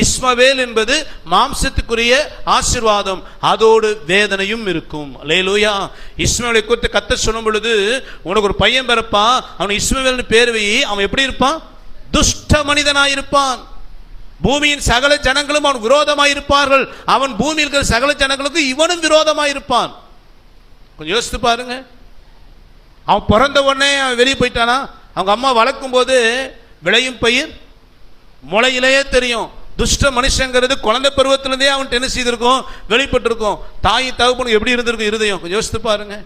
இஸ்மவேல் என்பது மாம்சத்துக்குரிய ஆசீர்வாதம். அதோடு வேதனையும் இருக்கும். லேலூயா இஸ்மவேலை குறித்து கத்த சொல்லும் பொழுது உனக்கு ஒரு பையன் பிறப்பான் அவன் இஸ்மவேல்னு பேர் வை. அவன் எப்படி இருப்பான்? துஷ்ட மனிதனாயிருப்பான். பூமியின் சகல ஜனங்களும் அவன் விரோதமாக இருப்பார்கள் அவன் பூமியில் இருக்கிற சகல ஜனங்களுக்கு இவனும் விரோதமாக இருப்பான் கொஞ்சம் யோசித்து பாருங்க. அவன் பிறந்த உடனே அவன் வெளியே போயிட்டானா? அவங்க அம்மா வளர்க்கும் போது விளையும் பயிர் முளையிலேயே தெரியும். துஷ்ட மனுஷங்கிறது குழந்தை பருவத்திலிருந்தே அவன் என்ன செய்திருக்கும் வெளிப்பட்டிருக்கும். தாய் தகப்பனுக்கு எப்படி இருந்திருக்கும்? இருதயம். கொஞ்சம் யோசித்து பாருங்க.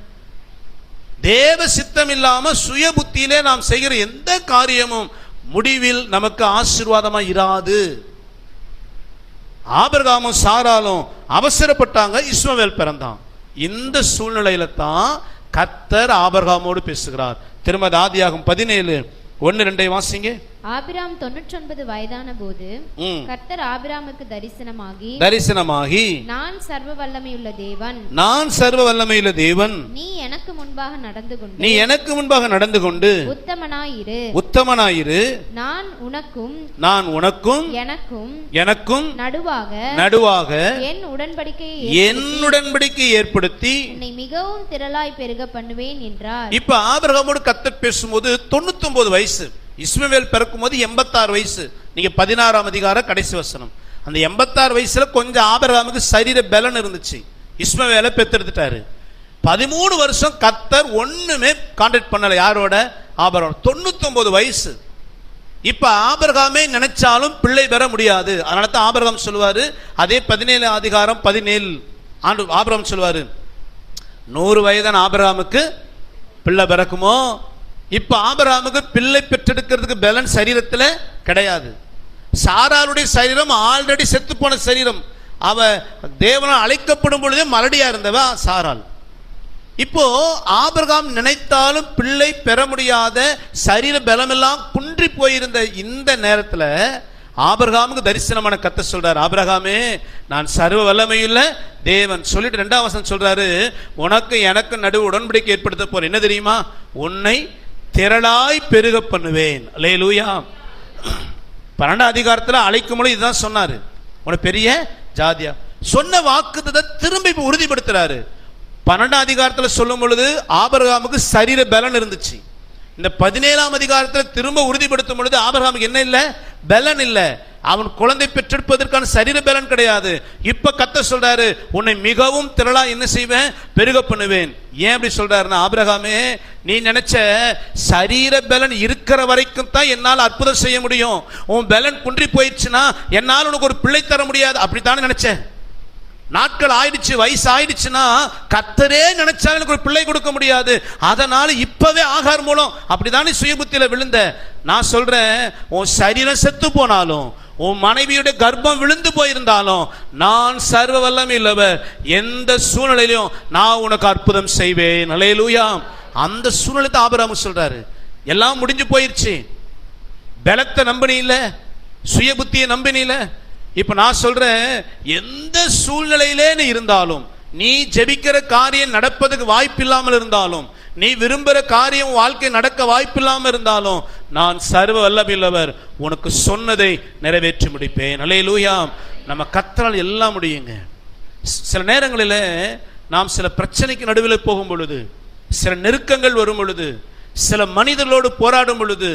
தேவ சித்தம் இல்லாம சுய புத்தியிலே நாம் செய்கிற எந்த காரியமும் முடிவில் நமக்கு ஆசீர்வாதமா இராது. ஆபர்காமும் சாராலும் அவசரப்பட்டாங்க. இஸ்மவேல் பிறந்தான். இந்த சூழ்நிலையில தான் கத்தர் ஆபர்காமோடு பேசுகிறார். திருமதி ஆதியாகும் பதினேழு ஒன்னு ரெண்டை வாசிங்க. ஆபிராம் தொண்ணூற்றொன்பது வயதான போது. கர்த்தர் ஆபிராமுக்கு தரிசனமாகி தரிசனமாகி நான் சர்வ வல்லமையுள்ள தேவன். நான் சர்வ வல்லமையுள்ள தேவன். நீ எனக்கு முன்பாக நடந்து நீ கொண்டு எனக்கு முன்பாக நடந்து கொண்டு உத்தமனாயிரு. உத்தமனாயிரு. நான் உனக்கும் நான் உனக்கும் எனக்கும் எனக்கும் நடுவாக நடுவாக என் உடன்படிக்கையை என் உடன்படிக்கை ஏற்படுத்தி உன்னை மிகவும் திரளாய் பெருக பண்ணுவேன் என்றார். இப்ப ஆபிரகாமோடு கத்தர் பேசும்போது தொண்ணூத்தொன்பது வயசு. இஸ்மவேல் பிறக்கும் போது எண்பத்தாறு வயசு. நீங்கள் பதினாறாம் அதிகார கடைசி வசனம். அந்த எண்பத்தாறு வயசில் கொஞ்சம் ஆபரகாமுக்கு சரீர பலன் இருந்துச்சு. இஸ்மவேலை பெத்தெடுத்துட்டாரு. பதிமூணு வருஷம் கத்தர் ஒன்றுமே கான்டாக்ட் பண்ணலை. யாரோட? ஆபரம் தொண்ணூத்தொம்பது வயசு. இப்போ ஆபரகாமே நினைச்சாலும் பிள்ளை பெற முடியாது. அதனால தான் ஆபரகாம் சொல்லுவார் அதே பதினேழு அதிகாரம் பதினேழு ஆண்டு ஆபரகம் சொல்லுவார் நூறு வயதான ஆபரகாமுக்கு பிள்ளை பிறக்குமோ? இப்ப ஆபராமுக்கு பிள்ளை பெற்றெடுக்கிறதுக்கு பலன் சரீரத்தில் கிடையாது. சாராளுடைய சரீரம் ஆல்ரெடி செத்து போன சரீரம். அவ தேவனால் அழைக்கப்படும் பொழுதே மலடியா இருந்தவா சாராள். இப்போ ஆபிரகாம் நினைத்தாலும் பிள்ளை பெற முடியாத சரீர பலமெல்லாம் குன்றி போயிருந்த இந்த நேரத்தில் ஆபிரகாமுக்கு தரிசனமான கத்த சொல்றார் ஆபரகாமே நான் சர்வ வல்லமையுள்ள தேவன். சொல்லிட்டு ரெண்டாம் வசனம் சொல்றாரு உனக்கு எனக்கு நடுவு உடன்படிக்கை ஏற்படுத்த போறேன். என்ன தெரியுமா? உன்னை திரளாய் பெருக பண்ணுவேன். லேலூயா பன்னெண்டாம் அதிகாரத்தில் அழைக்கும் பொழுது இதுதான் சொன்னார். உனக்கு பெரிய ஜாதியா. சொன்ன வாக்குத்தத்தை திரும்ப இப்ப உறுதிப்படுத்துறாரு. பன்னெண்டாம் அதிகாரத்தில் சொல்லும் பொழுது ஆபரகாமுக்கு சரீர பலன் இருந்துச்சு. இந்த பதினேழாம் அதிகாரத்தில் திரும்ப உறுதிப்படுத்தும் பொழுது ஆபரகாமுக்கு என்ன இல்லை? பலன் இல்லை. அவன் குழந்தை பெற்றெடுப்பதற்கான சரீர பலன் கிடையாது. இப்ப கத்த சொல்றாரு உன்னை மிகவும் திரளா என்ன செய்வேன்? பெருக பண்ணுவேன். ஏன் அப்படி சொல்றாருன்னா ஆபிரகாமே நீ நினைச்ச சரீர பலன் இருக்கிற வரைக்கும் தான் என்னால் அற்புதம் செய்ய முடியும். உன் பலன் குன்றி போயிடுச்சுன்னா என்னால் உனக்கு ஒரு பிள்ளை தர முடியாது. அப்படித்தானே நினைச்சேன் நாட்கள் ஆயிடுச்சு வயசு ஆயிடுச்சுன்னா கத்தரே நினைச்சாலும் எனக்கு ஒரு பிள்ளை கொடுக்க முடியாது. அதனால இப்பவே ஆகார் மூலம் அப்படிதானே சுயபுத்தியில விழுந்த? நான் சொல்றேன் உன் சரீரம் செத்து போனாலும் உன் மனைவியுடைய கர்ப்பம் விழுந்து போயிருந்தாலும் நான் சர்வ வல்லம் இல்லவர் எந்த சூழ்நிலையிலும் நான் உனக்கு அற்புதம் செய்வேன். அலையலூயா அந்த சூழ்நிலை ஆபராம சொல்றாரு. எல்லாம் முடிஞ்சு போயிருச்சு. பலத்தை நம்பினீல சுய புத்தியை நம்பினீல இப்ப நான் சொல்றேன் எந்த சூழ்நிலையிலே நீ இருந்தாலும் நீ ஜெபிக்கிற காரியம் நடப்பதுக்கு வாய்ப்பில்லாமல் இருந்தாலும் நீ விரும்புகிற காரியம் வாழ்க்கை நடக்க வாய்ப்பில்லாமல் இருந்தாலும் நான் சர்வ வல்லமில்லவர் உனக்கு சொன்னதை நிறைவேற்றி முடிப்பேன். அலையலூயா நம்ம கத்தரால் எல்லாம் முடியுங்க. சில நேரங்களில் நாம் சில பிரச்சனைக்கு நடுவில் போகும் பொழுது சில நெருக்கங்கள் வரும் பொழுது சில மனிதர்களோடு போராடும் பொழுது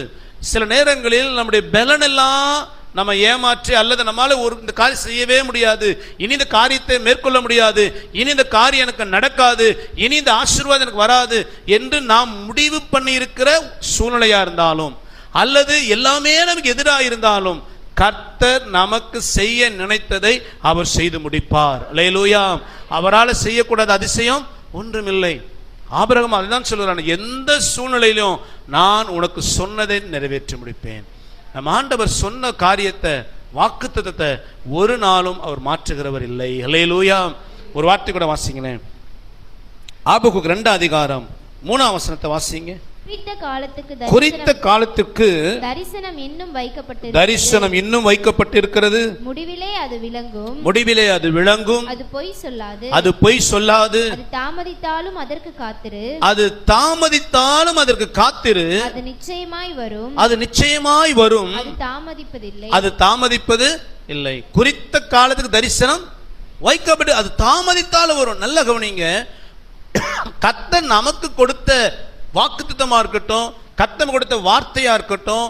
சில நேரங்களில் நம்முடைய பலன் எல்லாம் நம்ம ஏமாற்றி அல்லது நம்மால் ஒரு இந்த காரியம் செய்யவே முடியாது. இனி இந்த காரியத்தை மேற்கொள்ள முடியாது. இனி இந்த காரியம் எனக்கு நடக்காது. இனி இந்த ஆசீர்வாதம் எனக்கு வராது என்று நாம் முடிவு பண்ணி இருக்கிற இருந்தாலும் அல்லது எல்லாமே நமக்கு எதிராக இருந்தாலும் கர்த்தர் நமக்கு செய்ய நினைத்ததை அவர் செய்து முடிப்பார். லேலூயா அவரால் செய்யக்கூடாத அதிசயம் ஒன்றுமில்லை. ஆபரகம் அதுதான் சொல்கிறான் எந்த சூழ்நிலையிலும் நான் உனக்கு சொன்னதை நிறைவேற்றி முடிப்பேன். நம்ம ஆண்டவர் சொன்ன காரியத்தை வாக்குத்தத்தை ஒரு நாளும் அவர் மாற்றுகிறவர் இல்லை. லேலூயா ஒரு வார்த்தை கூட வாசிங்களேன். ஆபகுக்கு ரெண்டாம் அதிகாரம் மூணாம் வசனத்தை வாசிங்க. குறித்த காலத்துக்கு தரிசனம் இன்னும் வைக்கப்பட்டு தரிசனம் இன்னும் வைக்கப்பட்டிருக்கிறது. முடிவிலே அது விளங்கும். முடிவிலே அது விளங்கும். அது பொய் சொல்லாது. அது பொய் சொல்லாது. தாமதித்தாலும் அதற்கு காத்திரு. அது தாமதித்தாலும் அதற்கு காத்திரு. அது நிச்சயமாய் வரும். அது நிச்சயமாய் வரும். அது தாமதிப்பதில்லை. அது தாமதிப்பது இல்லை. குறித்த காலத்துக்கு தரிசனம் வைக்கப்பட்டு அது தாமதித்தாலும் வரும். நல்ல கவனிங்க. கர்த்தர் நமக்கு கொடுத்த வாக்குத்தமாக இருக்கட்டும் கத்தம் கொடுத்த வார்த்தையாக இருக்கட்டும்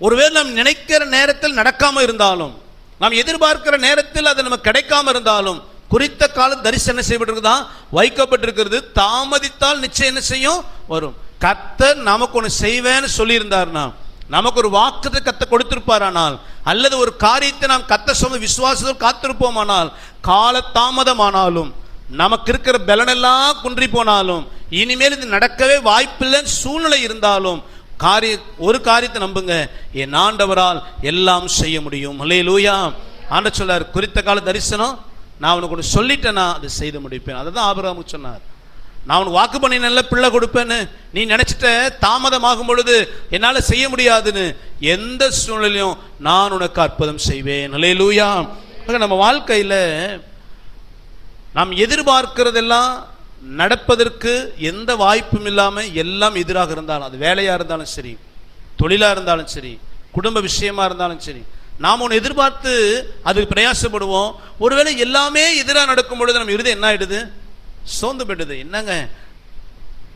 ஒருவேளை நாம் நினைக்கிற நேரத்தில் நடக்காமல் இருந்தாலும் நாம் எதிர்பார்க்கிற நேரத்தில் அது நமக்கு கிடைக்காம இருந்தாலும் குறித்த காலம் தரிசனம் என்ன செய்யப்பட்டிருக்குதா? வைக்கப்பட்டிருக்கிறது. தாமதித்தால் நிச்சயம் என்ன செய்யும்? வரும். கத்தர் நமக்கு ஒன்று செய்வேன்னு சொல்லியிருந்தார்னா நமக்கு ஒரு வாக்குத்தை கத்த கொடுத்திருப்பாரானால் அல்லது ஒரு காரியத்தை நாம் கத்த சொன்ன விசுவாசத்தோடு காத்திருப்போமானால் கால தாமதமானாலும் நமக்கு இருக்கிற பலனெல்லாம் குன்றி போனாலும் இனிமேல் இது நடக்கவே வாய்ப்பில்லைன்னு சூழ்நிலை இருந்தாலும் காரிய ஒரு காரியத்தை நம்புங்க. என் ஆண்டவரால் எல்லாம் செய்ய முடியும். அல்லே லூயா ஆண்ட சொல்லார் குறித்த கால தரிசனம் நான் உனக்கு ஒன்று சொல்லிட்டேனா அதை செய்து முடிப்பேன். அதை தான் ஆபிரகாமுக்கு சொன்னார். நான் உனக்கு வாக்கு பண்ணி நல்ல பிள்ளை கொடுப்பேன்னு நீ நினைச்சிட்ட தாமதமாகும் பொழுது என்னால் செய்ய முடியாதுன்னு எந்த சூழ்நிலையும் நான் உனக்கு அற்புதம் செய்வேன். அல்லே லூயா நம்ம வாழ்க்கையில் நாம் எதிர்பார்க்கிறதெல்லாம் நடப்பதற்கு எந்த வாய்ப்பும் இல்லாமல் எல்லாம் எதிராக இருந்தாலும் அது வேலையாக இருந்தாலும் சரி தொழிலாக இருந்தாலும் சரி குடும்ப விஷயமா இருந்தாலும் சரி நாம் ஒன்று எதிர்பார்த்து அதுக்கு பிரயாசப்படுவோம். ஒருவேளை எல்லாமே எதிராக நடக்கும் பொழுது நம்ம இருதயம் என்ன ஆகிடுது சோர்ந்து போயிடுது. என்னங்க?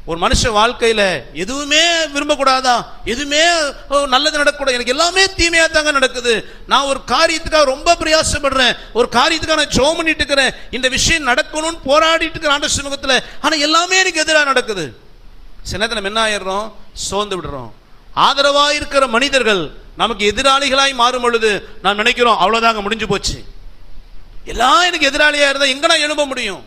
ஒரு மனுஷ வாழ்க்கையில எதுவுமே விரும்பக்கூடாதா? எதுவுமே ஓ, நல்லது நடக்கூடாது எனக்கு எல்லாமே தீமையாக தாங்க நடக்குது. நான் ஒரு காரியத்துக்காக ரொம்ப பிரயாசப்படுறேன். ஒரு காரியத்துக்காக நான் ஜோம் பண்ணிட்டு இருக்கிறேன். இந்த விஷயம் நடக்கணும்னு போராடிட்டு இருக்கிற ஆண்ட சமூகத்தில் ஆனால் எல்லாமே எனக்கு எதிராக நடக்குது. சில நேரத்தில் நம்ம என்ன ஆயிடுறோம்? சோர்ந்து விடுறோம். ஆதரவாக இருக்கிற மனிதர்கள் நமக்கு எதிராளிகளாய் மாறும் பொழுது நான் நினைக்கிறோம் அவ்வளோதாங்க முடிஞ்சு போச்சு. எல்லாம் எனக்கு எதிராளியாக இருந்தால் எங்கே நான் எழும்ப முடியும்?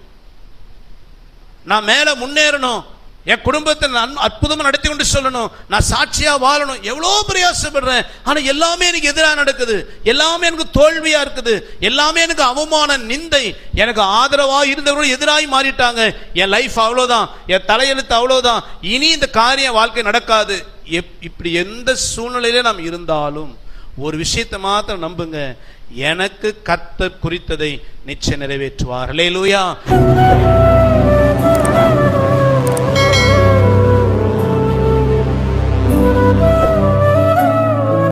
நான் மேலே முன்னேறணும். என் குடும்பத்தை நான் அற்புதமாக நடத்தி கொண்டு சொல்லணும். நான் சாட்சியா வாழணும். எவ்வளோ பிரயாசப்படுறேன் ஆனா எல்லாமே எனக்கு எதிராக நடக்குது. எல்லாமே எனக்கு தோல்வியா இருக்குது. எல்லாமே எனக்கு அவமான நிந்தை. எனக்கு ஆதரவாக இருந்தவர்கள் எதிராகி மாறிட்டாங்க. என் லைஃப் அவ்வளோதான். என் தலையெழுத்து அவ்வளோதான். இனி இந்த காரியம் வாழ்க்கை நடக்காது. எப்- இப்படி எந்த சூழ்நிலையில நாம் இருந்தாலும் ஒரு விஷயத்தை மாத்திரம் நம்புங்க. எனக்கு கத்த குறித்ததை நிச்சயம் நிறைவேற்றுவார். லூயா